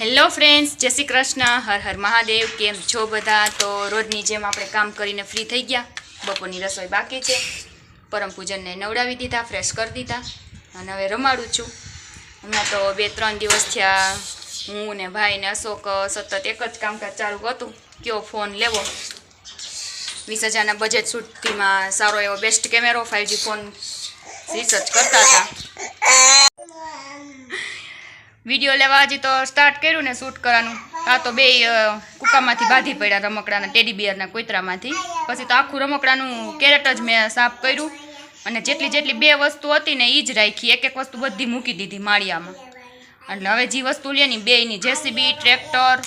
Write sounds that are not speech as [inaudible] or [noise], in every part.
Hello friends, જય શ્રી કૃષ્ણ. હર હર મહાદેવ. કેમ છો બધા? તો રોજની જેમ આપણે કામ કરીને ફ્રી થઈ ગયા. બપોરની રસોઈ બાકી છે. પરમ પૂજનને નવડાવી દીધા ફ્રેશ કરી દીધા. અને હવે રમાડું છું. હમણાં તો બે ત્રણ દિવસ થયા હું ને ભાઈ ને અશોક સતત એક જ કામકાજ ચાલુ હતું. કયો ફોન લેવો? વીસ હજારના બજેટ સુધીમાં સારો એવો બેસ્ટ કેમેરો ફાઇવજી ફોન રિસર્ચ કરતા હતા. વીડિયો લેવા હજી તો સ્ટાર્ટ કર્યું ને શૂટ કરવાનું. આ તો બે કુકામાંથી બાંધી પડ્યા રમકડાના ટેડી બિયરના કોતરામાંથી. પછી તો આખું રમકડાનું કેરેટ જ મેં સાફ કર્યું. અને જેટલી જેટલી બે વસ્તુ હતી ને એ જ રાખી. એક એક વસ્તુ બધી મૂકી દીધી માળિયામાં. એટલે હવે જે વસ્તુ લે ને બેની જેસીબી ટ્રેક્ટર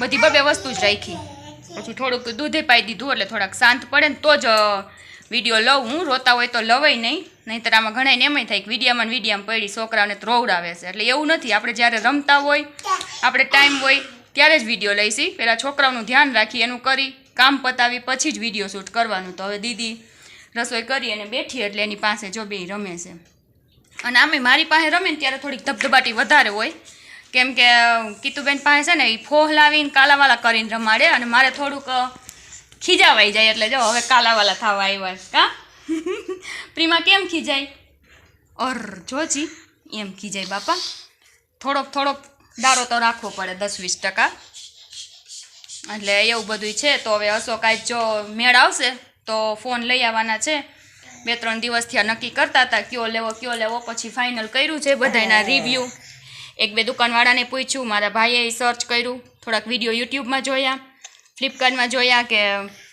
બધી બબે વસ્તુ જ રાખી. પછી થોડુંક દૂધે પાઈ દીધું એટલે થોડાક શાંત પડે ને તો જ વીડિયો લઉં, હું રોતા હોય તો લવાય નહીં. નહીંતર આમાં ઘણા એમય થાય કે વિડીયામાં વિડીયામાં પડી, છોકરાઓને ત્રોવડાવે છે. એટલે એવું નથી, આપણે જ્યારે રમતા હોય, આપણે ટાઈમ હોય, ત્યારે જ વીડિયો લઈશી. પહેલાં છોકરાઓનું ધ્યાન રાખી, એનું કરી, કામ પતાવી, પછી જ વીડિયો શૂટ કરવાનું. તો હવે દીદી રસોઈ કરી અને બેઠી એટલે એની પાસે જો બે રમે છે. અને આમે મારી પાસે રમે ને ત્યારે થોડીક ધબધબાટી વધારે હોય. કેમ કે કીતુબેન પાસે છે ને એ ફોહ લાવીને કાલાવાલા કરીને રમાડે અને મારે થોડુંક ખીજાવાઈ જાય એટલે જો હવે કાલાવાલા થવા આવ્યા છે, કા? પ્રીમા કેમ ખીજાય? ઓર જોજી, એમ ખીજાય બાપા. થોડોક થોડોક દારો તો રાખવો પડે, દસ વીસ ટકા. એટલે એવું બધું છે, તો હવે અશોક આજ જો મેળ આવશે, તો ફોન લઈ આવવાના છે. બે, ત્રણ દિવસથી નક્કી કરતા હતા, કયો લેવો કયો લેવો, પછી ફાઇનલ કર્યું છે બધાના રિવ્યૂ એક બે દુકાનવાળાને પૂછ્યું, મારા ભાઈએ સર્ચ કર્યું, થોડાક વીડિયો યુટ્યુબમાં જોયા. ફ્લિપકાર્ટમાં જોયા કે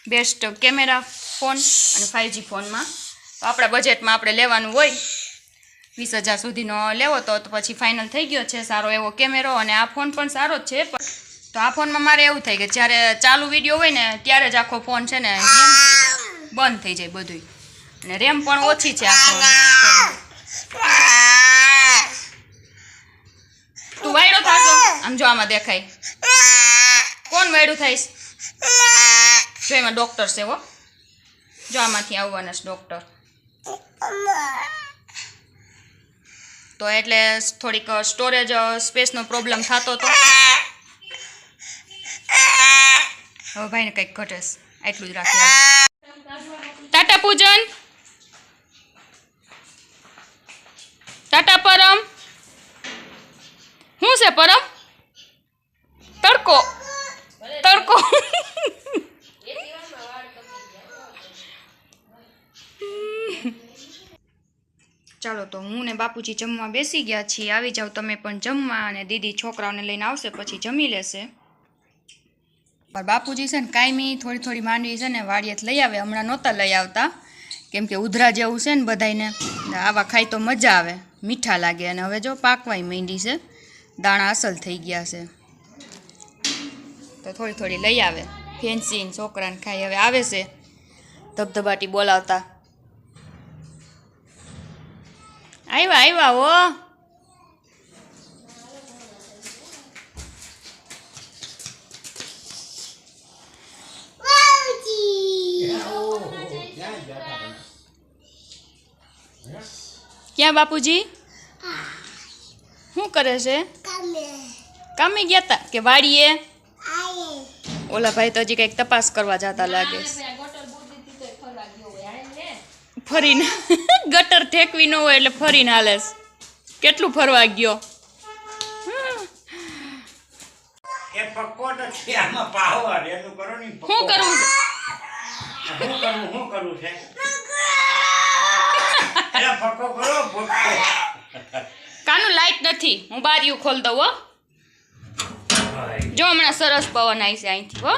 બેસ્ટ કેમેરા ફોન અને ફાઇવજી ફોનમાં. તો આપણા બજેટમાં આપણે લેવાનું હોય, વીસ હજાર સુધીનો લેવો તો પછી ફાઇનલ થઈ ગયો છે સારો એવો કેમેરો અને આ ફોન પણ સારો જ છે. તો આ ફોનમાં મારે એવું થાય કે જ્યારે ચાલુ વીડિયો હોય ને, ત્યારે જ આખો ફોન છે ને બંધ થઈ જાય બધું અને રેમ પણ ઓછી છે આખો તું વાયડો થશો આમ જો આમાં દેખાય. કોણ વાયડું થાઈશ? [laughs] જો એમાં ડૉક્ટર છે હો. જો આમાંથી આવવાના છે ડૉક્ટર તો એટલે થોડીક સ્ટોરેજ સ્પેસનો પ્રોબ્લેમ થતો હતો હવે ભાઈને કંઈક ઘટેશ એટલું જ રાખી ટાટા પૂજન. ટાટા પરમ. શું છે પરમ? તો હું ને બાપુજી જમવા બેસી ગયા છીએ. આવી જાવ તમે પણ જમવા અને દીદી છોકરાઓને લઈને આવશે, પછી જમી લેશે. પણ બાપુજી છે ને કાયમી થોડી થોડી માંડવી છે ને વાડિયાત લઈ આવે. હમણાં નહોતા લઈ આવતા. કેમ કે ઉધરા જેવું છે ને બધાયને. આવા ખાય તો મજા આવે. મીઠા લાગે અને હવે જો પાકવાય માંડી છે. દાણા અસલ થઈ ગયા છે. તો થોડી થોડી લઈ આવે. ફેન્સી છોકરાને ખાઈ હવે આવે છે. ધબધબાટી બોલાવતા. આવ્યા આવ્યા હો. ક્યાં બાપુજી? શું કરે છે? કામે ગયા તા કે વાડીએ? ઓલા ભાઈ તો હજી કંઈક તપાસ કરવા જતા લાગે. છે. ફરીને [laughs] ગટર ઠેકવી ન હોય એટલે ફરીને હાલે કેટલું ફરવા ગયો. શું કરવું શું કરવું છે? [laughs] કાનું લાઈટ નથી? હું બારીયું ખોલ દઉં હો. જો હમણાં સરસ પવન આવી છે અહીંથી હો.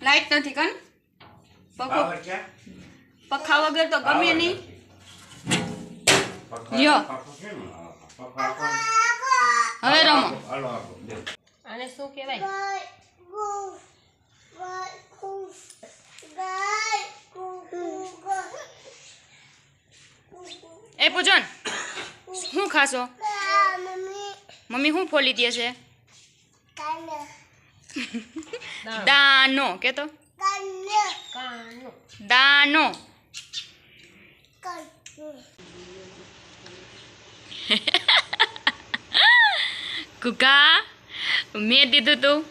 લાઈટ નથી કાન? પખો પાવર પખા વગર તો ગમે નહીં. લ્યો. હવે રમો. હાલો આને શું કહેવાય? એ પૂજન શું ખાશો? મમ્મી શું ફોલી દે છે? દાનો કેતો? દાનો. કુકા, મેં દીધું તું.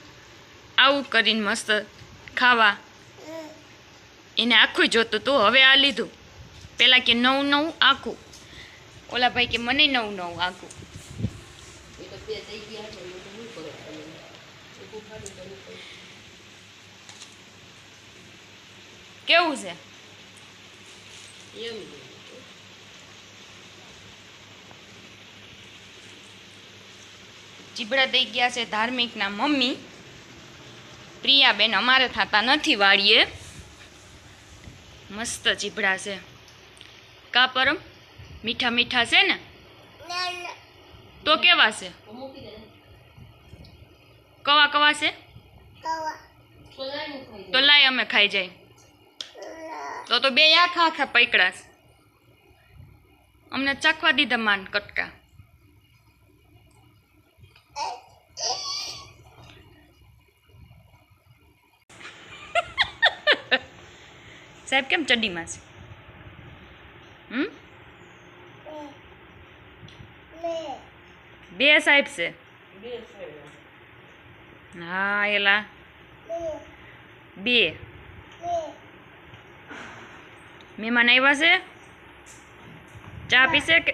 આવું કરીને મસ્ત ખાવા. એને આખું જોતું તું, હવે આ લીધું. પેલા કે નવું નવું આખું. ઓલા ભાઈ કે મને નવું નવું આખું. કેવું છે? ચીબડા થઈ ગયા છે ધાર્મિકના મમ્મી. પ્રિયાબેન અમારે થતા નથી વાળીએ. મસ્ત ચીબડા છે. કા પરમ? મીઠા મીઠા છે ને? તો કેવા છે? કવા કવા છે? તો લાય અમે ખાઈ જાય. તો તો બે આખા આખા પૈકડા અમને ચાખવા દીધા માન કટકા. [laughs] સાહેબ, કેમ ચડ્ડીમાં છે? હમ? બે સાહેબ છે. હા, એલા. બે. મહેમાન આવ્યા છે. ચા પીશે કે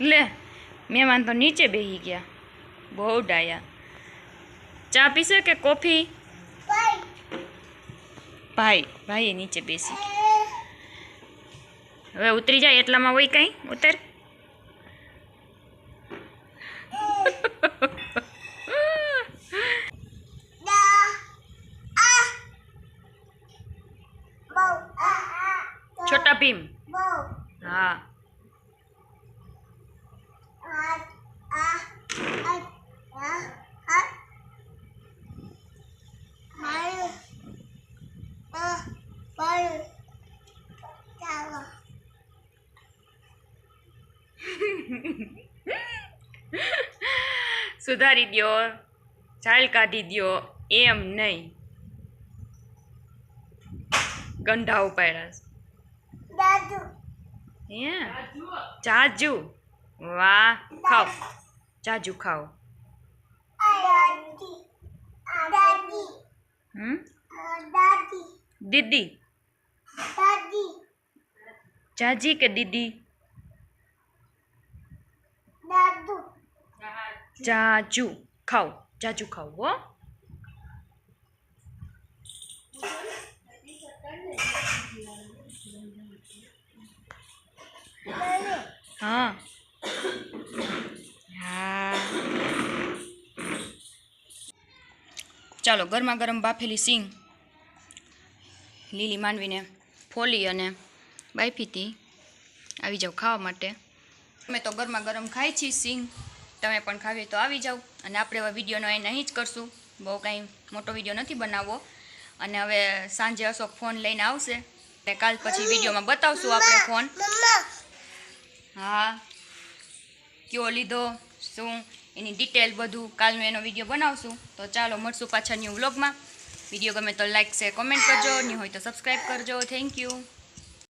લે, મહેમાન તો નીચે બેસી ગયા. બહુ ડાયા. ચા પીશે કે કોફી? ભાઈ ભાઈ નીચે બેસી હવે ઉતરી જાય એટલામાં હોય કંઈ? ઉતર. સુધારી દ્યો ચાલ કાઢી દ્યો એમ નહીં. ગંઢા ઉપાડ્યા જાજુ. વાહ ખાઓ. જાજુ ખાઓ. દીદી. જાજી કે દીદી? જાજુ ખાઓ. જાજુ ખાઓ, હો. હા. ચાલો ગરમા ગરમ બાફેલી સિંગ. લીલી માંડવીને ફોલી અને બાફીથી આવી જાઓ ખાવા માટે. અમે તો ગરમા ગરમ ખાઈ છીએ સિંગ. તમે પણ ખાવી તો આવી જાઓ. અને આપણે હવે વિડીયોનો એને અહીં જ કરશું. બહુ કાંઈ મોટો વીડિયો નથી બનાવવો. અને હવે સાંજે અશોક ફોન લઈને આવશે. અને કાલ પછી વિડીયોમાં બતાવશું આપણે ફોન. હા. કયો લીધો શું એની ડિટેલ બધું કાલનું એનો વીડિયો બનાવશું. તો ચાલો મળશું પાછા ન્યૂ વ્લોગમાં. વીડિયો ગમે તો લાઈક શેર કોમેન્ટ કરજો. ન્યૂ હોય તો સબસ્ક્રાઈબ કરજો. Thank you